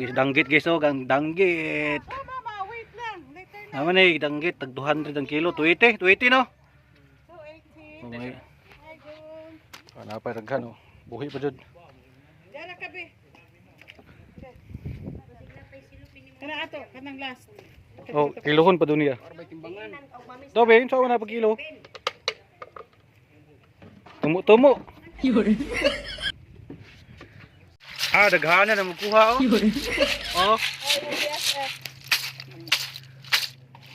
Guys, danggit guys oh, gang danggit. Oh, mama, wait lang. Later na. Naman eh, danggit, tag 200 ang kilo. 280, 280 no? 280. Okay. Hi, Jun. Ah, napay daghan oh. Buhi pa jud. Diyan na kabi. Kana ato, kanang last. Oh, kilohon pa dun niya. Daw ba yun? Saan na pa kilo? Tumo, tumo. Ah, daghanan na magkuha oh. Oh.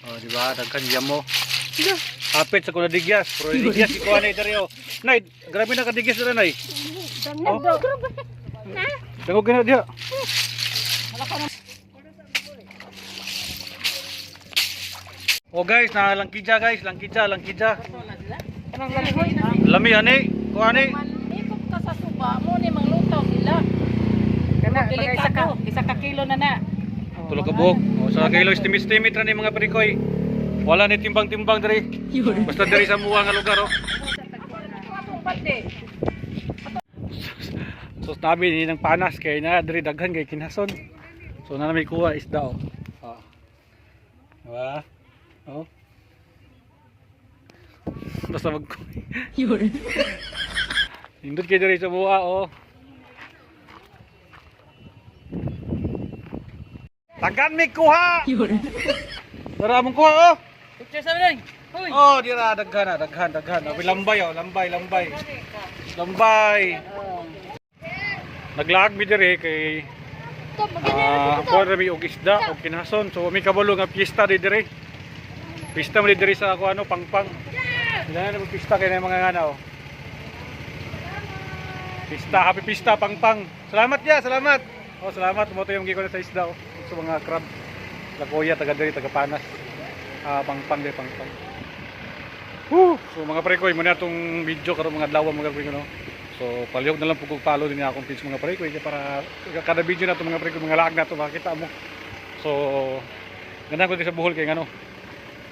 Oh, di ba? Daghan yam mo. Apit sa kuna digyas. Pero digyas ikuha na itari oh. Nay, grabe na ka digyas na nay. Oh. Dangog na diha. Oh guys, na langkidya guys. Kanang last. Lami ani, kuha ani. Ikot ka sa suba mo. Kana, mga isa ka, isa ka kilo na na. Tulog ka buhok. Oh, sa kilo estimate-estimate ra ni mga perikoy. Wala ni timbang-timbang diri. Basta diri sa muwa nga lugar oh. So sabi ni ng panas kay na diri daghan kay kinason. So na may kuha isda oh. Oh. Diba? Oh. Basta mag Indot kay diri sa buha oh. Tagan mi kuha. Dara mong kuha oh. Picture sa. Hoy. Oh, dira daghan na, daghan, daghan. Abi lambay oh, lambay, lambay. Lambay. Naglag mi diri kay ah kuha ra mi og isda og kinason. So mi kabalo nga piyesta di diri. Pista mo di diri sa ako ano pangpang. Dili na mo pista kay na mga ngana oh. Pista, happy pista pangpang. Salamat ya, salamat. Oh, salamat mo to yung giko na sa isda oh. Sa mga crab. Lakoya taga diri taga panas. Ah, pangpang di pangpang. Woo! So mga prekoy, muna itong video karon mga adlaw mga prekoy no. So palihog na lang po kung follow din akong page mga prekoy kaya para kada video na to mga prekoy mga laag na to makita mo. So ganda ko din sa buhol kay ano.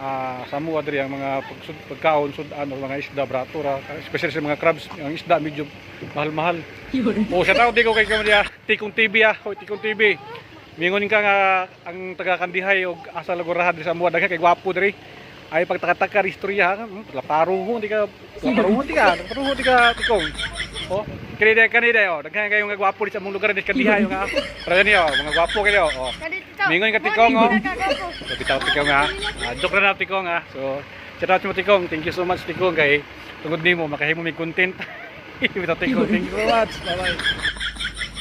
Ah, sa mo adri ang mga pagsud pagkaon sudan o mga isda bratura, especially sa mga crabs, ang isda medyo mahal-mahal. O sa tao di ko kay kamaya Tikong TV ah, o Tikong TV. Mingon ka nga ang taga Kandihay og asa lagurahan sa mo daghan kay gwapo diri. Ay pagtakataka istorya ka hmm, laparuho di ka laparuho di ka laparuho di ka tikong. Oh kanida kanida oh. Daghan kayo nga gwapo di sa mong lugar di kandihay nga. Para niyo mga gwapo kayo oh. Mingon ka tikong oh. so bitaw tikong ha? Ah, joke na na tikong ha? So shout out mo tikong. Thank you so much tikong kay tungod nimo makahimo may content. Bitaw tikong. Thank you so much. Bye bye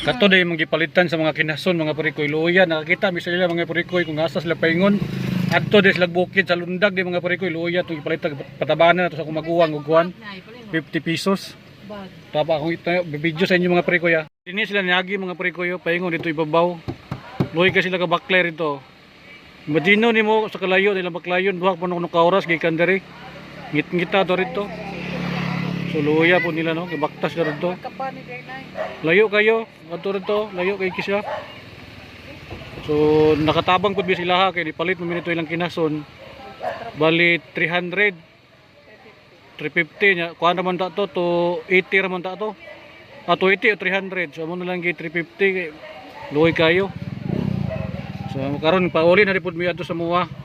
Kato day mga gipalitan sa mga kinason, mga purikoy luya. Nakakita mi sila mga purikoy kung asa sila paingon. Adto day sila bukid sa lundag day mga purikoy luya tong gipalitan patabanan ato sa kumaguwang og kuan 50 pesos. Tapa akong ito video sa inyo mga purikoy ah. Dini sila niagi mga purikoy oh, paingon dito ibabaw. Luy ka sila ka bakler ito. Imagino nimo sa kalayo nila baklayon duha pa nung kauras gikan diri. Ngit-ngita to rito. So luya po nila no, gibaktas ka rito. Layo kayo, ato rito, layo kay kisya. So nakatabang pud sila ha kay nipalit mo minito ilang kinason. Bali 300 350 nya. Kuha naman ta to to 80 raman ta to. Ah 280 o 300. So amo na lang gi 350 kay kayo. So karon pauli na rin pud mi adto sa muwa.